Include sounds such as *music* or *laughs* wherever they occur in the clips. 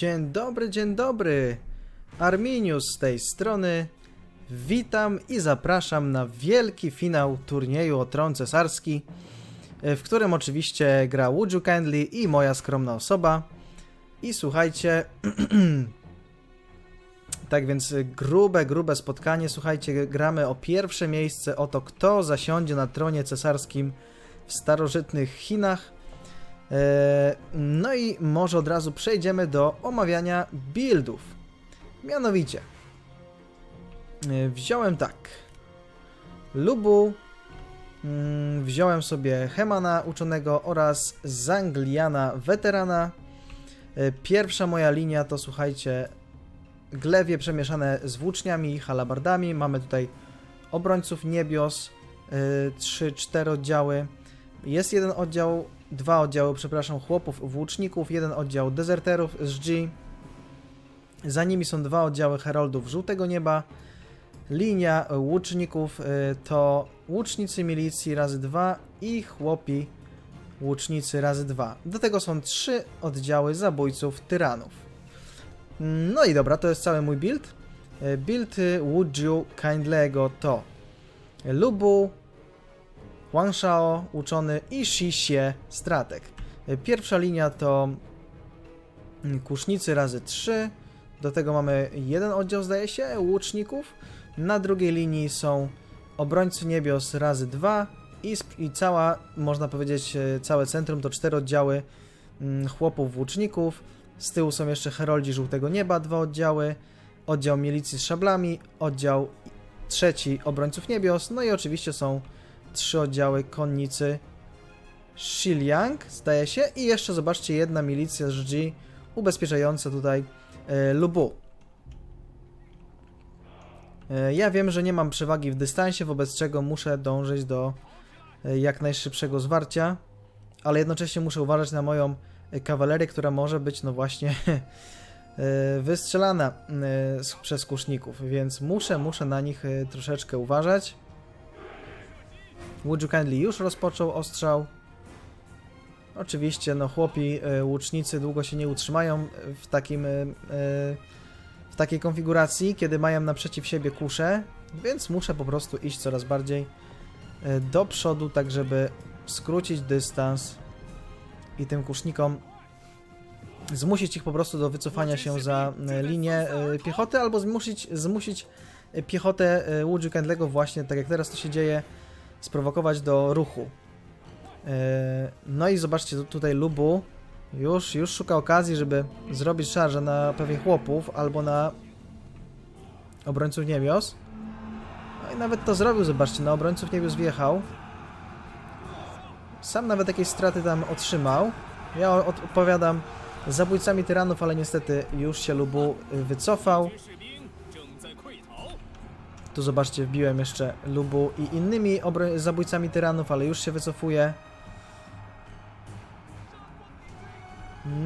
Dzień dobry, dzień dobry. Arminius z tej strony. Witam i zapraszam na wielki finał turnieju o tron cesarski, e, w którym oczywiście gra Would Kindly i moja skromna osoba. I słuchajcie, *clears throat* tak więc grube, grube spotkanie. Słuchajcie, gramy o pierwsze miejsce, o to kto zasiądzie na tronie cesarskim w starożytnych Chinach. E, No i może od razu przejdziemy do omawiania buildów. Mianowicie, e, wziąłem tak. Lubu, mm, wziąłem sobie Hemana uczonego oraz Zangliana weterana. E, Pierwsza moja linia to słuchajcie, glewie przemieszane z włóczniami i halabardami. Mamy tutaj obrońców niebios, 3-4 oddziały. Jest jeden oddział, dwa oddziały, przepraszam, chłopów włóczników, jeden oddział dezerterów z G. Za nimi są dwa oddziały heroldów żółtego nieba. Linia łuczników y, to łucznicy milicji razy dwa i chłopi łucznicy razy dwa. Do tego są trzy oddziały zabójców tyranów. No i dobra, to jest cały mój build. Y, Build y, Wuju Kindlego to Lubu, Wang Shao, uczony i Xie, strateg. Y, Pierwsza linia to mm, kusznicy razy 3. Do tego mamy jeden oddział, zdaje się, łuczników. Na drugiej linii są obrońcy niebios razy 2 i, i cała, można powiedzieć, e, całe centrum to cztery oddziały mm, chłopów włóczników. Z tyłu są jeszcze heroldzi żółtego nieba, dwa oddziały, oddział milicji z szablami, oddział trzeci obrońców niebios, no i oczywiście są trzy oddziały konnicy Shiliang, zdaje się, i jeszcze zobaczcie jedna milicja z G ubezpieczająca tutaj e, Lubu. E, Ja wiem, że nie mam przewagi w dystansie, wobec czego muszę dążyć do e, jak najszybszego zwarcia, ale jednocześnie muszę uważać na moją e, kawalerię, która może być, no właśnie, *laughs* e, wystrzelana e, przez kuszników, więc muszę, muszę na nich e, troszeczkę uważać. Would you kindly już rozpoczął ostrzał. Oczywiście, no chłopi e, łucznicy długo się nie utrzymają w takim e, e, w takiej konfiguracji, kiedy mają naprzeciw siebie kusze, więc muszę po prostu iść coraz bardziej do przodu, tak żeby skrócić dystans i tym kusznikom zmusić ich po prostu do wycofania się za linię piechoty, albo zmusić, zmusić piechotę Woody Kendlego właśnie, tak jak teraz to się dzieje, sprowokować do ruchu. E, No i zobaczcie, tu- tutaj Lubu już, już szuka okazji, żeby zrobić szarżę na pewnie chłopów albo na obrońców niebios. No i nawet to zrobił, zobaczcie, na obrońców niebios wjechał. Sam nawet jakieś straty tam otrzymał. Ja odpowiadam zabójcami tyranów, ale niestety już się Lubu wycofał. Tu zobaczcie, wbiłem jeszcze Lubu i innymi zabójcami tyranów, ale już się wycofuje.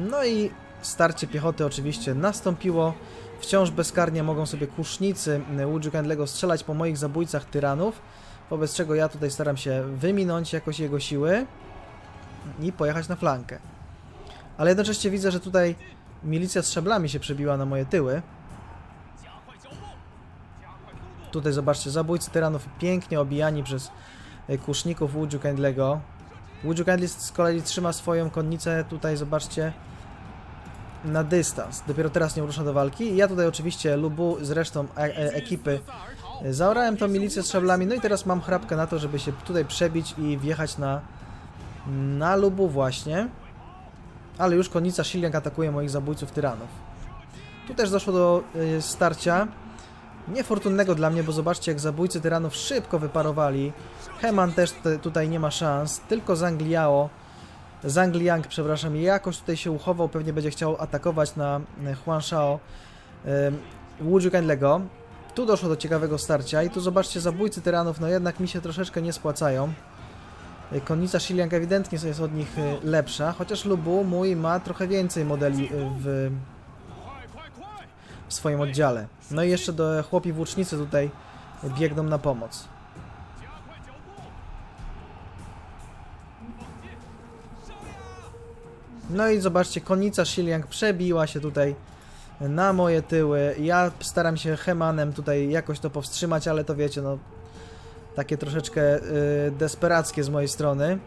No i starcie piechoty oczywiście nastąpiło. Wciąż bezkarnie mogą sobie kusznicy Woody Kindlego strzelać po moich zabójcach tyranów, wobec czego ja tutaj staram się wyminąć jakoś jego siły i pojechać na flankę. Ale jednocześnie widzę, że tutaj milicja z szablami się przebiła na moje tyły. Tutaj zobaczcie, zabójcy tyranów pięknie obijani przez e, kuszników Woody Kindlego. Woody Kindly z kolei trzyma swoją konnicę tutaj, zobaczcie, na dystans. Dopiero teraz nie rusza do walki. Ja tutaj oczywiście Lubu z resztą e e ekipy e, zaorałem tą milicję z szablami, no i teraz mam chrapkę na to, żeby się tutaj przebić i wjechać na, na Lubu właśnie. Ale już konnica Shiliang atakuje moich zabójców tyranów. Tu też doszło do e, starcia. Niefortunnego dla mnie, bo zobaczcie jak zabójcy tyranów szybko wyparowali. Heman też te, tutaj nie ma szans, tylko Zangliao, Zangliang, przepraszam, jakoś tutaj się uchował, pewnie będzie chciał atakować na e, Huan Shao Wuju Kindlego. Tu doszło do ciekawego starcia i tu zobaczcie, zabójcy tyranów, no jednak mi się troszeczkę nie spłacają. E, Konnica Shiliang ewidentnie jest od nich e, lepsza, chociaż Lubu mój ma trochę więcej modeli w, w swoim oddziale. No i jeszcze do chłopi włócznicy tutaj biegną na pomoc. No i zobaczcie, konica Shiliang przebiła się tutaj na moje tyły. Ja staram się Hemanem tutaj jakoś to powstrzymać, ale to wiecie, no takie troszeczkę y, desperackie z mojej strony.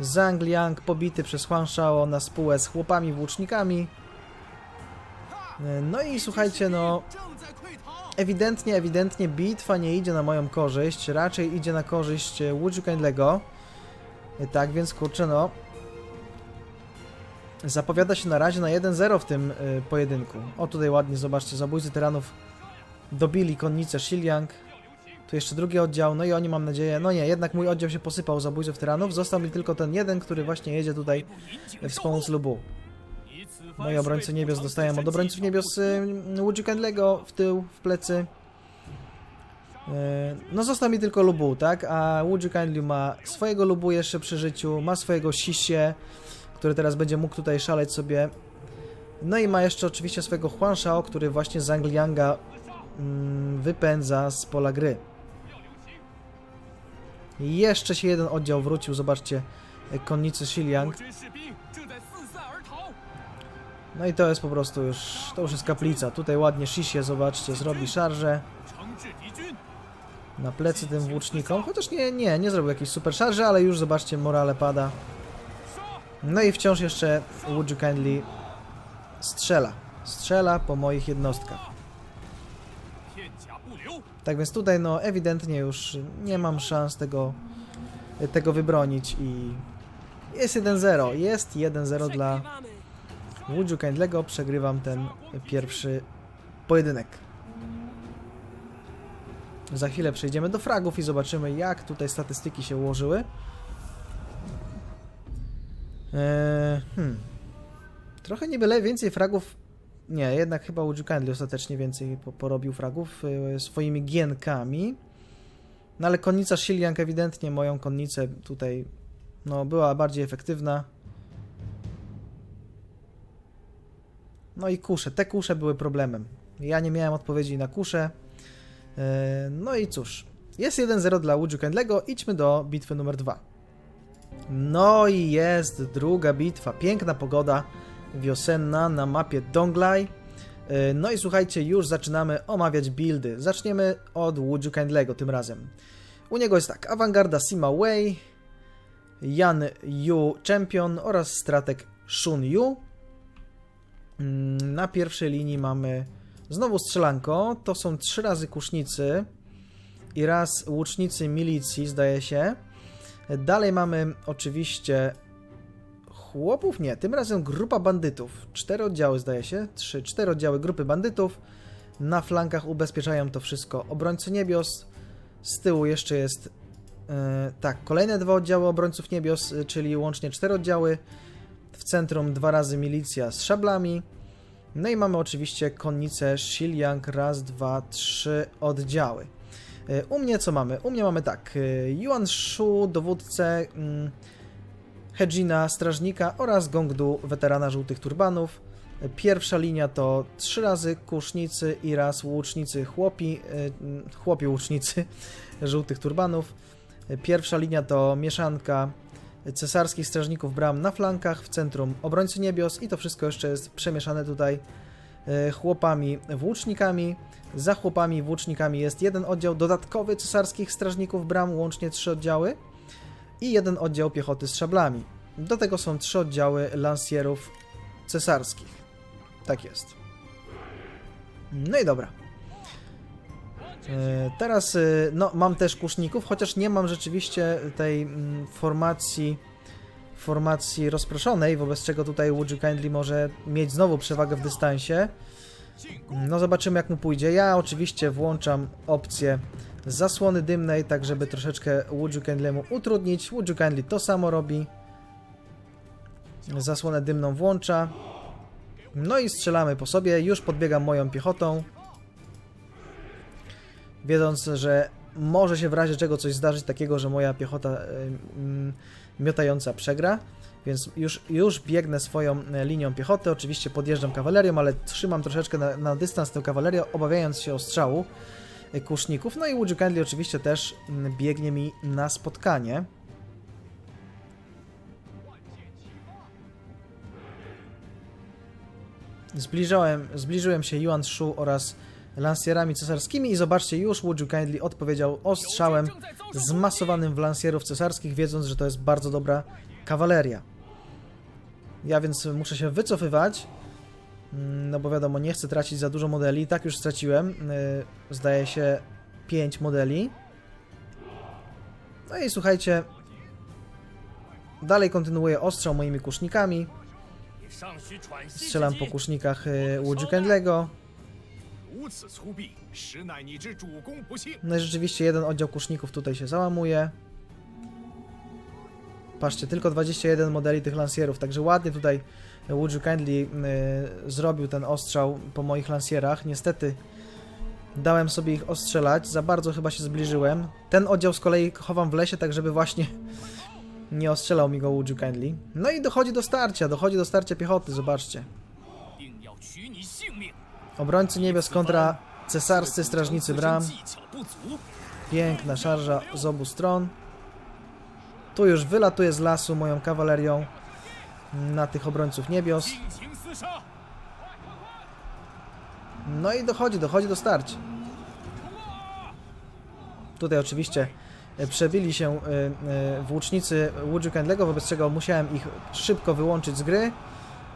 Zhang Liang pobity przez Huang Shao na spółę z chłopami włócznikami. No i słuchajcie, no ewidentnie, ewidentnie bitwa nie idzie na moją korzyść, raczej idzie na korzyść e, Łudziu Kindlego. E, tak więc kurczę, no zapowiada się na razie na 1-0 w tym y, pojedynku. O tutaj ładnie, zobaczcie, zabójcy tyranów dobili konnicę Shiliang. Tu jeszcze drugi oddział, no i oni mam nadzieję, no nie, jednak mój oddział się posypał zabójców tyranów, został mi tylko ten jeden, który właśnie jedzie tutaj wspomóc Lubu. Moi obrońcy niebios dostają od obrońców niebios Woody Kindlego w tył, w plecy. Y, No został mi tylko Lubu, tak? A Woody Kindly ma swojego Lubu jeszcze przy życiu, ma swojego Sisie, który teraz będzie mógł tutaj szaleć sobie. No i ma jeszcze oczywiście swojego Huan Shao, który właśnie z Anglianga mm, wypędza z pola gry. Jeszcze się jeden oddział wrócił, zobaczcie, konnicy Shiliang. No i to jest po prostu już, to już jest kaplica. Tutaj ładnie Shishe, zobaczcie, zrobi szarżę. Na plecy tym włócznikom, chociaż nie, nie, nie zrobił jakiejś super szarży, ale już zobaczcie, morale pada. No i wciąż jeszcze Would You Kindly strzela. Strzela po moich jednostkach. Tak więc tutaj no ewidentnie już nie mam szans tego, tego wybronić i jest 1-0. Jest 1-0 dla You Kindlego. Przegrywam ten pierwszy pojedynek. Za chwilę przejdziemy do fragów i zobaczymy jak tutaj statystyki się ułożyły. Eee, hmm. Trochę nie byle więcej fragów. Nie, jednak chyba You Kindly ostatecznie więcej po, porobił fragów e, swoimi gienkami. No ale konnica Shiliang ewidentnie moją konnicę tutaj no, była bardziej efektywna. No i kusze. Te kusze były problemem. Ja nie miałem odpowiedzi na kusze. E, No i cóż. Jest 1-0 dla Would You Kindlego. Idźmy do bitwy numer 2. No i jest druga bitwa. Piękna pogoda wiosenna na mapie Donglai. E, No i słuchajcie, już zaczynamy omawiać buildy. Zaczniemy od Would You Kindlego tym razem. U niego jest tak, awangarda Sima Wei, Yan Yu Champion oraz strateg Shun Yu. Mm, Na pierwszej linii mamy znowu strzelanko. To są trzy razy kusznicy i raz łucznicy milicji, zdaje się. Dalej mamy oczywiście chłopów, nie, tym razem grupa bandytów. Cztery oddziały, zdaje się. Trzy, cztery oddziały grupy bandytów. Na flankach ubezpieczają to wszystko obrońcy niebios. Z tyłu jeszcze jest e, tak, kolejne dwa oddziały obrońców niebios, e, czyli łącznie cztery oddziały. W centrum dwa razy milicja z szablami. No i mamy oczywiście konnicę Shiliang, raz, dwa, trzy oddziały. E, U mnie co mamy? U mnie mamy tak, e, Yuan Shu, dowódcę, mm, Hejina, strażnika oraz Gongdu, weterana żółtych turbanów. E, Pierwsza linia to trzy razy kusznicy i raz łucznicy chłopi, chłopi łucznicy *laughs* żółtych turbanów. Pierwsza linia to mieszanka cesarskich strażników bram na flankach, w centrum obrońcy niebios i to wszystko jeszcze jest przemieszane tutaj e, chłopami włócznikami. Za chłopami włócznikami jest jeden oddział dodatkowy cesarskich strażników bram, łącznie trzy oddziały i jeden oddział piechoty z szablami. Do tego są trzy oddziały lansierów cesarskich. Tak jest. No i dobra. E, Teraz, e, no, mam też kuszników, chociaż nie mam rzeczywiście tej mm, formacji formacji rozproszonej, wobec czego tutaj Would Kindly może mieć znowu przewagę w dystansie. No zobaczymy jak mu pójdzie. Ja oczywiście włączam opcję zasłony dymnej, tak żeby troszeczkę Would You Kindly'emu utrudnić. Would Kindly to samo robi. Zasłonę dymną włącza. No i strzelamy po sobie. Już podbiegam moją piechotą. Wiedząc, że może się w razie czego coś zdarzyć takiego, że moja piechota y, mm, miotająca przegra. Więc już, już biegnę swoją e, linią piechoty. Oczywiście podjeżdżam kawalerią, ale trzymam troszeczkę na, na dystans tę kawalerię, obawiając się ostrzału e, kuszników. No i Would You Kindly oczywiście też mm, biegnie mi na spotkanie. Zbliżałem, zbliżyłem się Yuan Shu oraz lansierami cesarskimi i zobaczcie, już Would You Kindly odpowiedział ostrzałem zmasowanym w lansierów cesarskich, wiedząc, że to jest bardzo dobra kawaleria. Ja więc muszę się wycofywać, mm, no bo wiadomo, nie chcę tracić za dużo modeli, tak już straciłem, y, zdaje się 5 modeli. No i słuchajcie, dalej kontynuuję ostrzał moimi kusznikami. Strzelam po kusznikach y, Woodju Kendlego. No i rzeczywiście jeden oddział kuszników tutaj się załamuje. Patrzcie, tylko 21 modeli tych lansierów, także ładnie tutaj Would You Kindly y, zrobił ten ostrzał po moich lansierach. Niestety dałem sobie ich ostrzelać, za bardzo chyba się zbliżyłem. Ten oddział z kolei chowam w lesie, tak żeby właśnie *laughs* nie ostrzelał mi go Would You Kindly. No i dochodzi do starcia, dochodzi do starcia piechoty, zobaczcie. Obrońcy niebios kontra cesarscy strażnicy bram. Piękna szarża z obu stron. Tu już wylatuje z lasu moją kawalerią na tych obrońców niebios. No i dochodzi, dochodzi do starć. Tutaj oczywiście e, przebili się e, e, włócznicy Woodju Kendlego, wobec czego musiałem ich szybko wyłączyć z gry,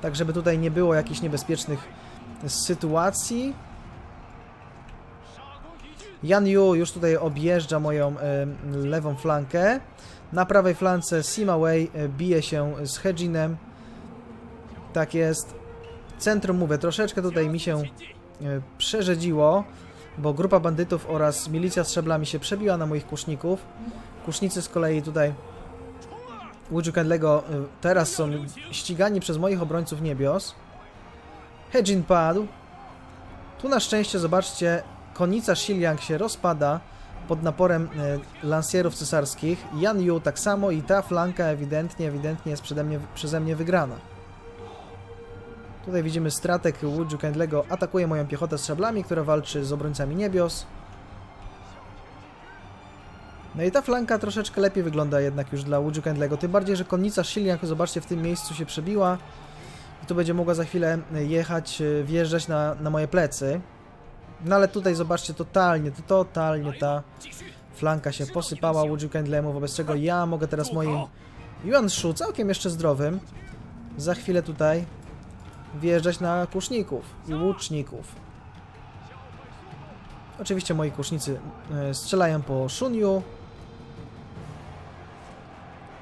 tak żeby tutaj nie było jakichś niebezpiecznych sytuacji. Yan Yu już tutaj objeżdża moją lewą flankę. Na prawej flance Sima Wei e, bije się z Hejinem. Tak jest. Centrum, mówię, troszeczkę tutaj mi się e, przerzedziło, bo grupa bandytów oraz milicja z szablami się przebiła na moich kuszników. Kusznicy z kolei tutaj Łudziu Kendlego e, teraz są ścigani przez moich obrońców niebios. Hejin padł. Tu na szczęście, zobaczcie, konica Shiliang się rozpada pod naporem e, lansierów cesarskich. Yan Yu tak samo i ta flanka ewidentnie, ewidentnie jest przede mnie, przeze mnie wygrana. Tutaj widzimy stratek Woodju Kindlego atakuje moją piechotę z szablami, która walczy z obrońcami niebios. No i ta flanka troszeczkę lepiej wygląda jednak już dla Woodju Kindlego, tym bardziej, że konnica Shiliang, zobaczcie, w tym miejscu się przebiła tu będzie mogła za chwilę jechać, e, wjeżdżać na, na moje plecy. No ale tutaj zobaczcie, totalnie, to totalnie ta flanka się posypała Woodju Kindlemu, wobec czego ja mogę teraz moim Yuan Shu, całkiem jeszcze zdrowym, za chwilę tutaj wjeżdżać na kuszników i łuczników. Oczywiście moi kusznicy e, strzelają po Shunyu.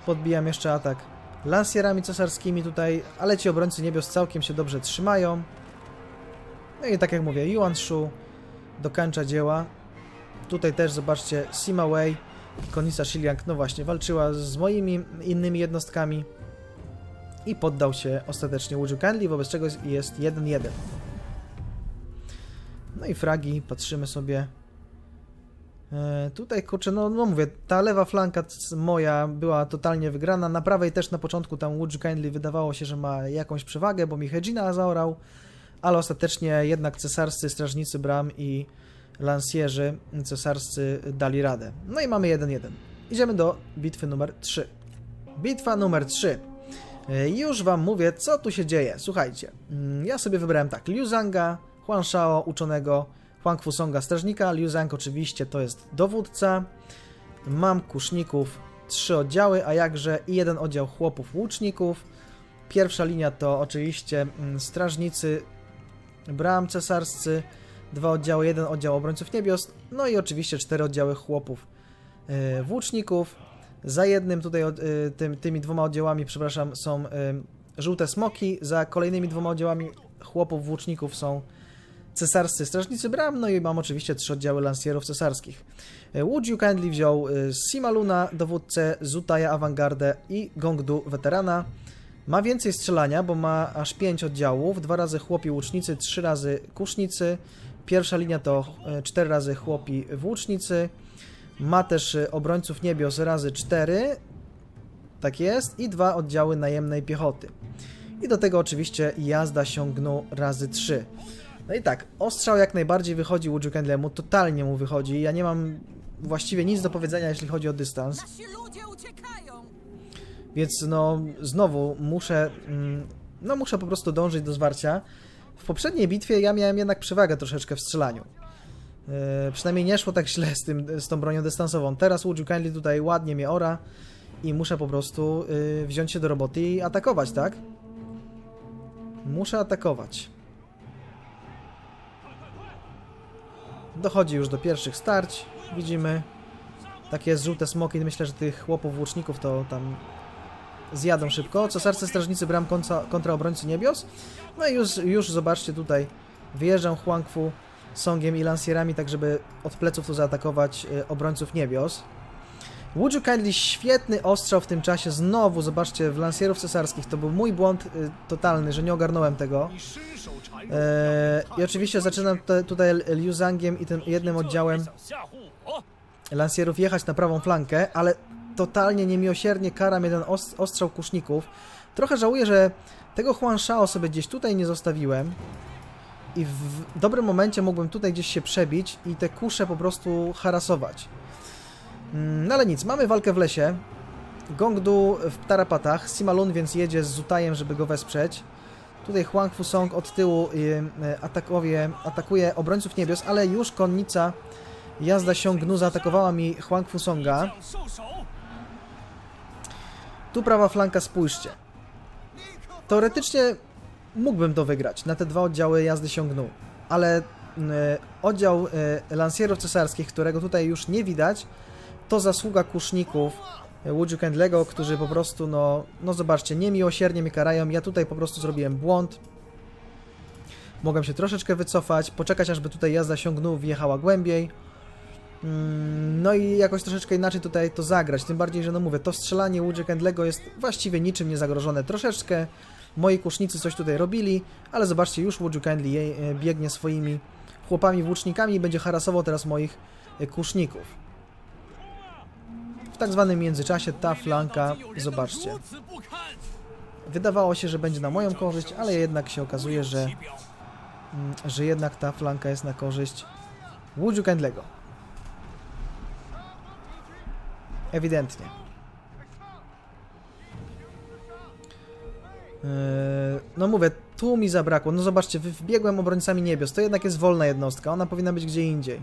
Podbijam jeszcze atak lansierami cesarskimi tutaj, ale ci obrońcy niebios całkiem się dobrze trzymają. No i tak jak mówię, Yuan Shu dokończa dzieła. Tutaj też zobaczcie Sima Wei i Konisa Shiliang, no właśnie, walczyła z moimi innymi jednostkami i poddał się ostatecznie Łudziu Kindly, wobec czego jest 1-1. No i fragi, patrzymy sobie. E, tutaj, kurczę, no, no mówię, ta lewa flanka moja była totalnie wygrana. Na prawej też na początku tam Łudziu Kindly wydawało się, że ma jakąś przewagę, bo mi Hedzina zaorał, ale ostatecznie jednak cesarscy strażnicy bram i lansjerzy cesarscy dali radę. No i mamy 1-1. Idziemy do bitwy numer 3. Bitwa numer 3. E, Już wam mówię, co tu się dzieje. Słuchajcie, mm, ja sobie wybrałem tak, Liu Zhanga, Huang Shao, uczonego, Huang Fusonga, strażnika, Liu Zhang oczywiście to jest dowódca, mam kuszników, trzy oddziały, a jakże i jeden oddział chłopów łuczników. Pierwsza linia to oczywiście mm, strażnicy, bram cesarscy, dwa oddziały, jeden oddział obrońców niebios, no i oczywiście cztery oddziały chłopów e, włóczników. Za jednym tutaj, y, tym, tymi dwoma oddziałami, przepraszam, są y, żółte smoki, za kolejnymi dwoma oddziałami chłopów włóczników są cesarscy strażnicy bram, no i mam oczywiście trzy oddziały lansierów cesarskich. Y, Would You Kindly wziął y, Simaluna, dowódcę, Zutaja awangardę i Gongdu weterana. Ma więcej strzelania, bo ma aż pięć oddziałów, dwa razy chłopi łucznicy, trzy razy kusznicy. Pierwsza linia to y, cztery razy chłopi włócznicy. Ma też obrońców niebios razy 4, tak jest, i dwa oddziały najemnej piechoty. I do tego oczywiście jazda siągną razy 3. No i tak, ostrzał jak najbardziej wychodzi Łudziu Kendlemu, totalnie mu wychodzi. Ja nie mam właściwie nic do powiedzenia, jeśli chodzi o dystans. Nasi ludzie uciekają! Więc no, znowu muszę, mm, no muszę po prostu dążyć do zwarcia. W poprzedniej bitwie ja miałem jednak przewagę troszeczkę w strzelaniu. Yy, przynajmniej nie szło tak źle z, tym, z tą bronią dystansową. Teraz Would You Kindly tutaj ładnie mnie ora i muszę po prostu yy, wziąć się do roboty i atakować, tak? Muszę atakować. Dochodzi już do pierwszych starć. Widzimy takie żółte smoki. Myślę, że tych chłopów łuczników to tam zjadą szybko. Cesarscy strażnicy bram kontra, kontra obrońcy niebios. No i już, już zobaczcie tutaj. Wyjeżdżam Huangfu Songiem i lansierami, tak żeby od pleców tu zaatakować y, obrońców niebios. Would Kindly, świetny ostrzał w tym czasie, znowu, zobaczcie, w Lansierów Cesarskich, to był mój błąd y, totalny, że nie ogarnąłem tego. E, I oczywiście zaczynam te, tutaj Liu Zhangiem i tym jednym oddziałem Lansierów jechać na prawą flankę, ale totalnie niemiłosiernie karam jeden ostrzał kuszników. Trochę żałuję, że tego Huan Shao sobie gdzieś tutaj nie zostawiłem i w dobrym momencie mógłbym tutaj gdzieś się przebić i te kusze po prostu harasować. Mm, no ale nic, mamy walkę w lesie. Gongdu w tarapatach, Simalun więc jedzie z Zutajem, żeby go wesprzeć. Tutaj Huang Fusong od tyłu y, y, atakowie, atakuje obrońców niebios, ale już konnica jazda Siągnu zaatakowała mi Huang Fusonga. Tu prawa flanka, spójrzcie. Teoretycznie mógłbym to wygrać na te dwa oddziały jazdy Siągnu, ale y, oddział lansierów cesarskich, którego tutaj już nie widać, to zasługa kuszników y, Would Kendlego, którzy po prostu, no, no zobaczcie, niemiłosiernie mnie karają. Ja tutaj po prostu zrobiłem błąd. Mogłem się troszeczkę wycofać, poczekać ażby tutaj jazda Xiongnu wjechała głębiej. Mm, No i jakoś troszeczkę inaczej tutaj to zagrać. Tym bardziej, że no mówię, to strzelanie Woody Kendlego jest właściwie niczym nie zagrożone. Troszeczkę moi kusznicy coś tutaj robili, ale zobaczcie, już Kendley jej- e, biegnie swoimi chłopami włócznikami i będzie harasował teraz moich e, kuszników. W tak zwanym międzyczasie ta flanka, zobaczcie. Wydawało się, że będzie na moją korzyść, ale jednak się okazuje, że, mm, że jednak ta flanka jest na korzyść Łudziu Kendlego. Ewidentnie. Yy, no mówię, tu mi zabrakło. No zobaczcie, wbiegłem obrońcami niebios. To jednak jest wolna jednostka. Ona powinna być gdzie indziej.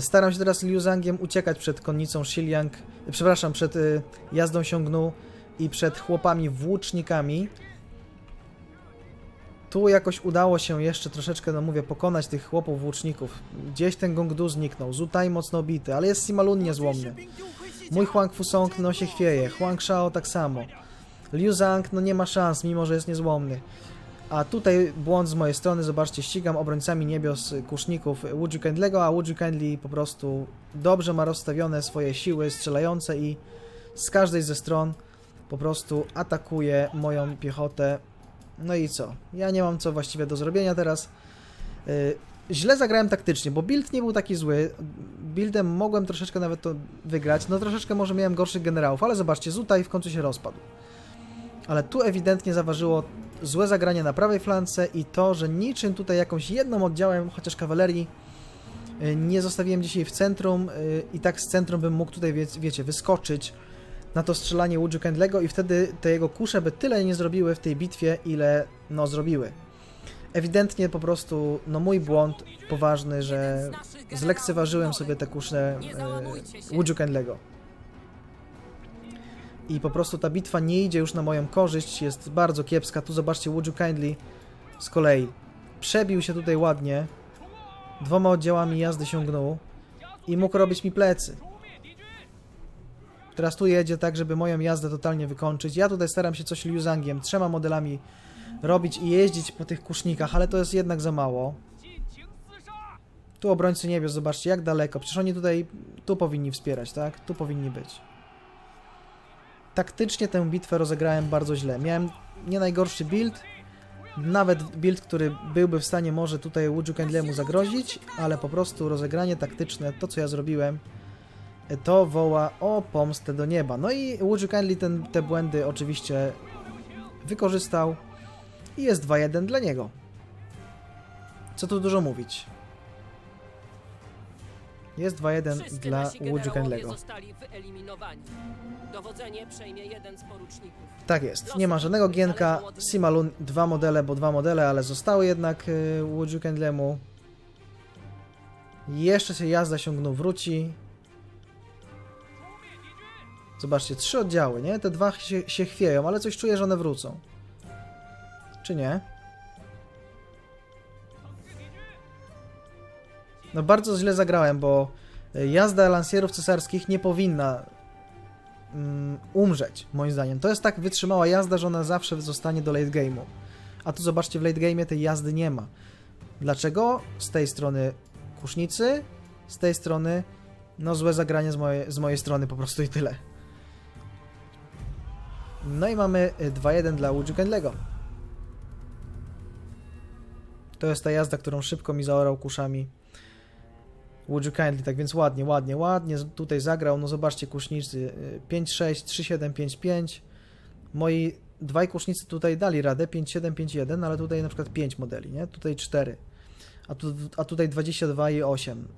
Staram się teraz Liu Zhangiem uciekać przed konnicą Xiliang, przepraszam, przed y, jazdą Siągnu i przed chłopami włócznikami. Tu jakoś udało się jeszcze troszeczkę, no mówię, pokonać tych chłopów włóczników. Gdzieś ten Gongdu zniknął, Zutai mocno bity, ale jest Simalun niezłomny. Mój Huang Fusong no się chwieje, Huang Shao tak samo. Liu Zhang no nie ma szans, mimo że jest niezłomny. A tutaj błąd z mojej strony, zobaczcie, ścigam obrońcami niebios y, kuszników Would You Kindlego, a Would You Kindly po prostu dobrze ma rozstawione swoje siły strzelające i z każdej ze stron po prostu atakuje moją piechotę. No i co? Ja nie mam co właściwie do zrobienia teraz. Y, Źle zagrałem taktycznie, bo build nie był taki zły. Buildem mogłem troszeczkę nawet to wygrać. No troszeczkę może miałem gorszych generałów, ale zobaczcie, Zutaj w końcu się rozpadł. Ale tu ewidentnie zaważyło złe zagranie na prawej flance i to, że niczym tutaj jakąś jedną oddziałem, chociaż kawalerii, y, nie zostawiłem dzisiaj w centrum y, i tak z centrum bym mógł tutaj, wie, wiecie, wyskoczyć na to strzelanie Woodju Kendlego i wtedy te jego kusze by tyle nie zrobiły w tej bitwie, ile no zrobiły. Ewidentnie po prostu, no mój błąd poważny, że zlekceważyłem sobie te kusze e, Woodju Kendlego i po prostu ta bitwa nie idzie już na moją korzyść, jest bardzo kiepska. Tu zobaczcie, Would You Kindly z kolei przebił się tutaj ładnie, dwoma oddziałami jazdy sięgnął i mógł robić mi plecy. Teraz tu jedzie tak, żeby moją jazdę totalnie wykończyć. Ja tutaj staram się coś Liuzangiem, trzema modelami robić i jeździć po tych kusznikach, ale to jest jednak za mało. Tu obrońcy niebios, zobaczcie jak daleko. Przecież oni tutaj, tu powinni wspierać, tak? Tu powinni być. Taktycznie tę bitwę rozegrałem bardzo źle. Miałem nie najgorszy build, nawet build, który byłby w stanie może tutaj Woodju Kendlemu zagrozić, ale po prostu rozegranie taktyczne, to co ja zrobiłem, to woła o pomstę do nieba. No i Woodju Kendley ten, te błędy oczywiście wykorzystał i jest 2-1 dla niego. Co tu dużo mówić. Jest 2-1 Wszyscy dla nasi Łudziu generałowie Kendlego. zostali wyeliminowani. Dowodzenie przejmie jeden z poruczników. Tak jest, nie ma żadnego gienka. Simalun dwa modele, bo dwa modele, ale zostały jednak y, Kendlemu. Jeszcze się jazda ciągną wróci. Zobaczcie, trzy oddziały, nie? Te dwa się, się chwieją, ale coś czuję, że one wrócą. Czy nie? No bardzo źle zagrałem, bo y, jazda lansierów cesarskich nie powinna mm, umrzeć, moim zdaniem. To jest tak wytrzymała jazda, że ona zawsze zostanie do late game'u. A tu zobaczcie, w late game'ie tej jazdy nie ma. Dlaczego? Z tej strony kusznicy, z tej strony no złe zagranie z mojej, z mojej strony po prostu i tyle. No i mamy y, 2-1 dla Łudziu Kendlego. To jest ta jazda, którą szybko mi zaorał kuszami. Would kindly, tak więc ładnie, ładnie, ładnie tutaj zagrał. No zobaczcie, kusznicy y, 5-6, 3-7, 5-5. Moi dwaj kusznicy tutaj dali radę 5-7, 5-1, no ale tutaj na przykład 5 modeli, nie? Tutaj 4. A, tu, a tutaj 22 i 8.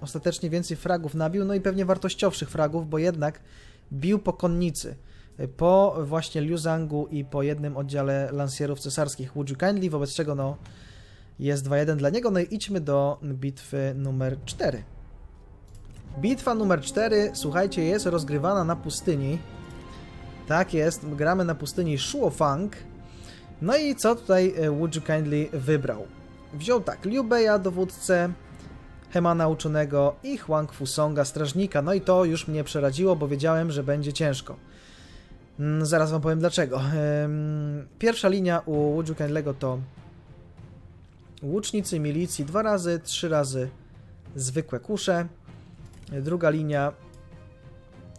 Ostatecznie więcej fragów nabił, no i pewnie wartościowszych fragów, bo jednak bił po konnicy. Y, Po właśnie Liu Zangu i po jednym oddziale lansierów cesarskich Would kindly, wobec czego no jest 2-1 dla niego. No i idźmy do bitwy numer 4. Bitwa numer 4, słuchajcie, jest rozgrywana na pustyni. Tak jest, gramy na pustyni Shuofang. No i co tutaj e, Would You Kindly wybrał? Wziął tak, Liu Beia, dowódcę, Hemana uczonego i Huang Fusonga, strażnika. No i to już mnie przeraziło, bo wiedziałem, że będzie ciężko. Mm, Zaraz wam powiem dlaczego. Pierwsza linia u Would You to łucznicy milicji dwa razy, trzy razy zwykłe kusze. Druga linia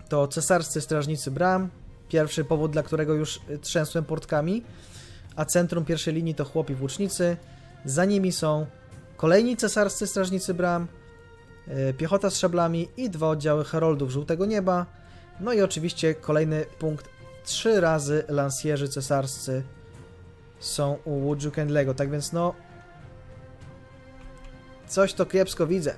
to cesarscy strażnicy bram. Pierwszy powód, dla którego już trzęsłem portkami. A centrum pierwszej linii to chłopi włócznicy. Za nimi są kolejni cesarscy strażnicy bram, y, piechota z szablami i dwa oddziały heroldów żółtego nieba. No i oczywiście kolejny punkt. Trzy razy lansjerzy cesarscy są u Łudziu Kendlego. Tak więc no, Coś to kiepsko widzę.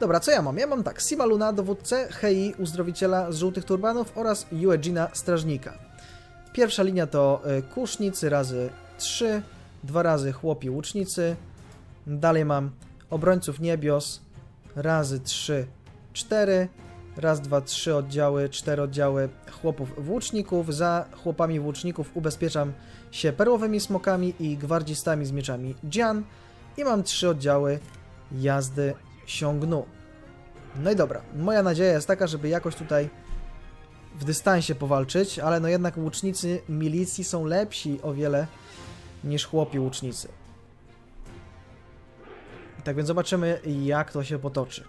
Dobra, co ja mam? Ja mam tak, Sima Luna, dowódcę, Hei, uzdrowiciela z żółtych turbanów oraz Yuejina, strażnika. Pierwsza linia to y, kusznicy razy 3, dwa razy chłopi łucznicy. Dalej mam obrońców niebios razy 3, 4. Raz, dwa, trzy oddziały, cztery oddziały chłopów włóczników. Za chłopami włóczników ubezpieczam się perłowymi smokami i gwardzistami z mieczami Jian i mam trzy oddziały jazdy Xiongnu. No i dobra, moja nadzieja jest taka, żeby jakoś tutaj w dystansie powalczyć, ale no jednak łucznicy milicji są lepsi o wiele niż chłopi łucznicy. Tak więc zobaczymy, jak to się potoczy.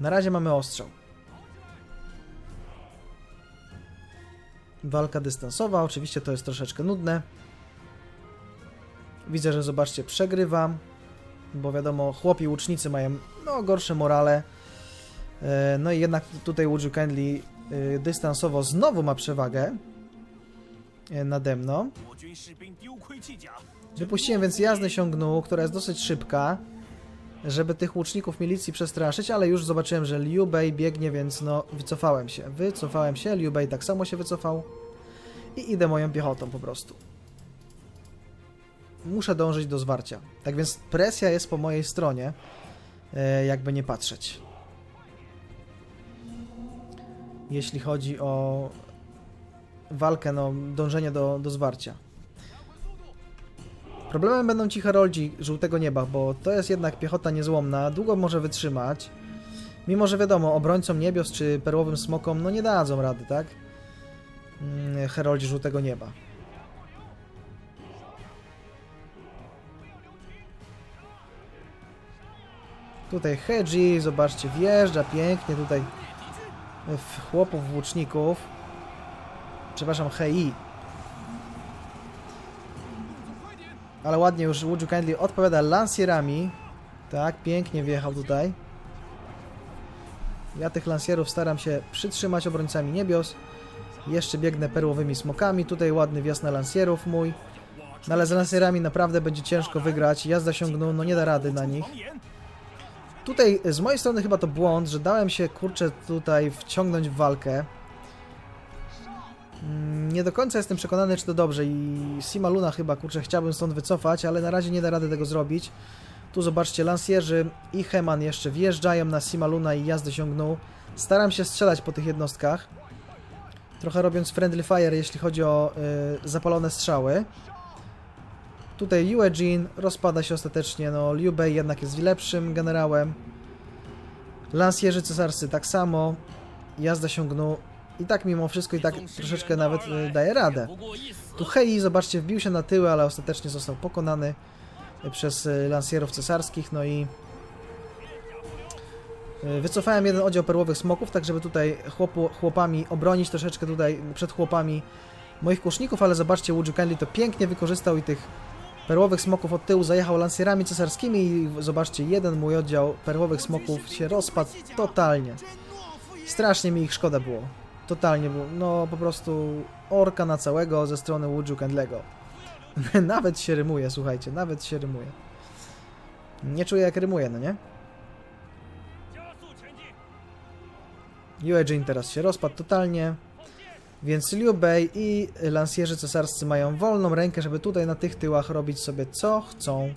Na razie mamy ostrzał. Walka dystansowa, oczywiście to jest troszeczkę nudne. Widzę, że zobaczcie, przegrywam, bo wiadomo, chłopi łucznicy mają no, gorsze morale. E, no i jednak tutaj Woodrow Kenley dystansowo znowu ma przewagę e, nade mną. Wypuściłem więc jazdę sięgnu, która jest dosyć szybka żeby tych łuczników milicji przestraszyć, ale już zobaczyłem, że Liu Bei biegnie, więc no wycofałem się. Wycofałem się, Liu Bei tak samo się wycofał i idę moją piechotą po prostu. Muszę dążyć do zwarcia. Tak więc presja jest po mojej stronie, e, jakby nie patrzeć. Jeśli chodzi o walkę, no dążenie do, do zwarcia. Problemem będą ci heroldzi żółtego nieba, bo to jest jednak piechota niezłomna, długo może wytrzymać. Mimo, że wiadomo, obrońcom niebios czy perłowym smokom no nie dadzą rady, tak? Mm, Heroldzi żółtego nieba. Tutaj Hedzi, zobaczcie, wjeżdża pięknie tutaj w chłopów włóczników. Przepraszam, Hei. Ale ładnie już Would You Kindly odpowiada lansierami. Tak, pięknie wjechał tutaj. Ja tych lansierów staram się przytrzymać obrońcami niebios. Jeszcze biegnę perłowymi smokami. Tutaj ładny wjazd na lansierów mój. No ale z lancerami naprawdę będzie ciężko wygrać. Jazda sięgnął, no nie da rady na nich. Tutaj z mojej strony chyba to błąd, że dałem się kurczę tutaj wciągnąć w walkę. Mm, Nie do końca jestem przekonany, czy to dobrze i Sima Luna chyba kurczę chciałbym stąd wycofać, ale na razie nie da rady tego zrobić. Tu zobaczcie, lansjerzy i Heman jeszcze wjeżdżają na Sima Luna i jazdę ciągną. Staram się strzelać po tych jednostkach. Trochę robiąc friendly fire, jeśli chodzi o y, zapalone strzały. Tutaj Yue Jin rozpada się ostatecznie, no Liu Bei jednak jest lepszym generałem. Lansjerzy cesarscy tak samo. Jazda sięgnął i tak mimo wszystko i tak troszeczkę nawet e, daje radę. Tu Hei, zobaczcie, wbił się na tyły, ale ostatecznie został pokonany e, przez e, lansierów cesarskich, no i Wycofałem jeden oddział perłowych smoków, tak żeby tutaj chłopu, chłopami obronić troszeczkę tutaj przed chłopami moich kuszników, ale zobaczcie, Łudziu Kenley to pięknie wykorzystał i tych perłowych smoków od tyłu zajechał lansierami cesarskimi i zobaczcie, jeden mój oddział perłowych smoków się rozpadł totalnie. Strasznie mi ich szkoda było. Totalnie był, no po prostu orka na całego ze strony Woodju Kendlego. *laughs* nawet się rymuje, słuchajcie, nawet się rymuje. Nie czuję jak rymuje, no nie? Yuejin teraz się rozpadł totalnie. Więc Liu Bei i lansierzy cesarscy mają wolną rękę, żeby tutaj na tych tyłach robić sobie co chcą.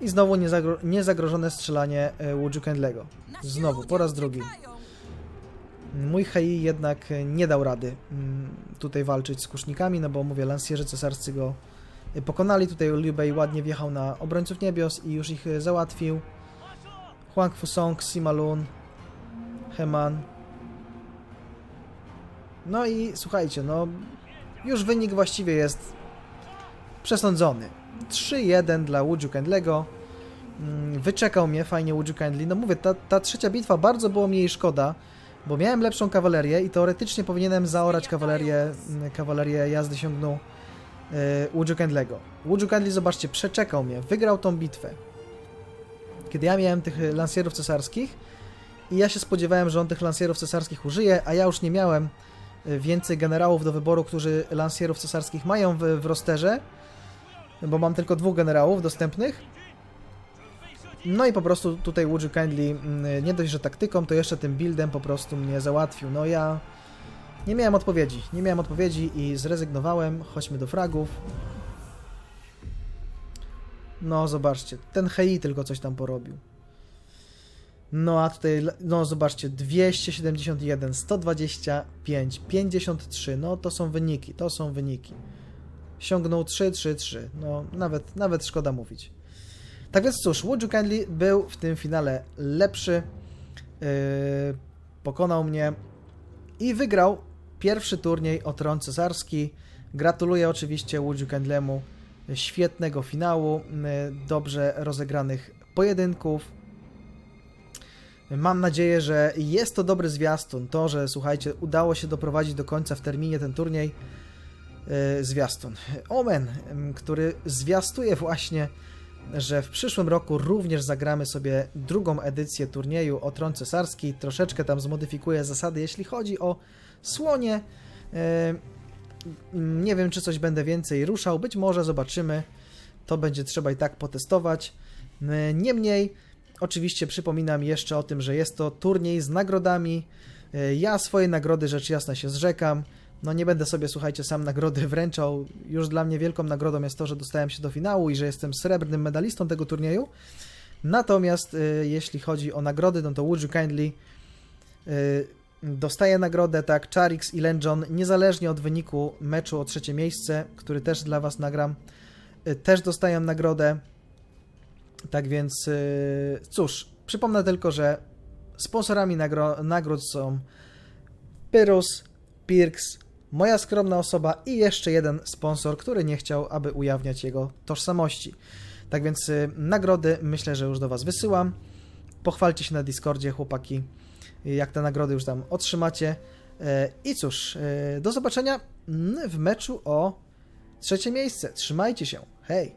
I znowu niezagro niezagrożone strzelanie e, Łudziu Kendlego. Znowu, po raz drugi. Mój Hei jednak nie dał rady mm, tutaj walczyć z kusznikami, no bo mówię, lansjerzy cesarscy go pokonali. Tutaj Liu Bei ładnie wjechał na obrońców niebios i już ich załatwił. Huang Fusong, Sima Lun, Heman. No i słuchajcie, no już wynik właściwie jest przesądzony. 3-1 dla Wuju Kendlego. Mm, Wyczekał mnie fajnie Wuju Kendli. No mówię, ta, ta trzecia bitwa bardzo było mi jej szkoda, bo miałem lepszą kawalerię i teoretycznie powinienem zaorać kawalerię, mm, kawalerię jazdy sięgnął yy, Wuju Kendlego. Wuju Kendli, zobaczcie, przeczekał mnie, wygrał tą bitwę. Kiedy ja miałem tych lansjerów cesarskich i ja się spodziewałem, że on tych lansjerów cesarskich użyje, a ja już nie miałem y, więcej generałów do wyboru, którzy lansjerów cesarskich mają w, w rosterze, bo mam tylko dwóch generałów dostępnych. No i po prostu tutaj Wuju Kindly mm, nie dość, że taktyką, to jeszcze tym buildem po prostu mnie załatwił. No ja nie miałem odpowiedzi, nie miałem odpowiedzi i zrezygnowałem. Chodźmy do fragów. No zobaczcie, ten Hei tylko coś tam porobił. No a tutaj, no zobaczcie, 271, 125, 53, no to są wyniki, to są wyniki. Siągnął 3, 3, 3, no nawet, nawet szkoda mówić. Tak więc cóż, Would Kindly był w tym finale lepszy, yy, pokonał mnie i wygrał pierwszy turniej o tron cesarski. Gratuluję oczywiście Would Kindlemu świetnego finału, yy, dobrze rozegranych pojedynków. Mam nadzieję, że jest to dobry zwiastun. To, że słuchajcie, udało się doprowadzić do końca w terminie ten turniej. Yy, zwiastun. Omen, ym, który zwiastuje właśnie, że w przyszłym roku również zagramy sobie drugą edycję turnieju o tron cesarski. Troszeczkę tam zmodyfikuję zasady, jeśli chodzi o słonie. Yy, nie wiem, czy coś będę więcej ruszał. Być może zobaczymy. To będzie trzeba i tak potestować. Yy, Niemniej, Oczywiście przypominam jeszcze o tym, że jest to turniej z nagrodami. E, Ja swoje nagrody rzecz jasna się zrzekam. No nie będę sobie, słuchajcie, sam nagrody *laughs* wręczał. Już dla mnie wielką nagrodą jest to, że dostałem się do finału i że jestem srebrnym medalistą tego turnieju. Natomiast e, jeśli chodzi o nagrody, no to Would You Kindly e, dostaje nagrodę, tak, Charix i Lenjon, niezależnie od wyniku meczu o trzecie miejsce, który też dla Was nagram, e, też dostają nagrodę. Tak więc, yy, cóż, przypomnę tylko, że sponsorami nagro- nagród są Pyrus, Pirks, moja skromna osoba i jeszcze jeden sponsor, który nie chciał, aby ujawniać jego tożsamości. Tak więc yy, nagrody myślę, że już do Was wysyłam. Pochwalcie się na Discordzie, chłopaki, jak te nagrody już tam otrzymacie. Yy, I cóż, do zobaczenia w meczu o trzecie miejsce. Trzymajcie się. Hej!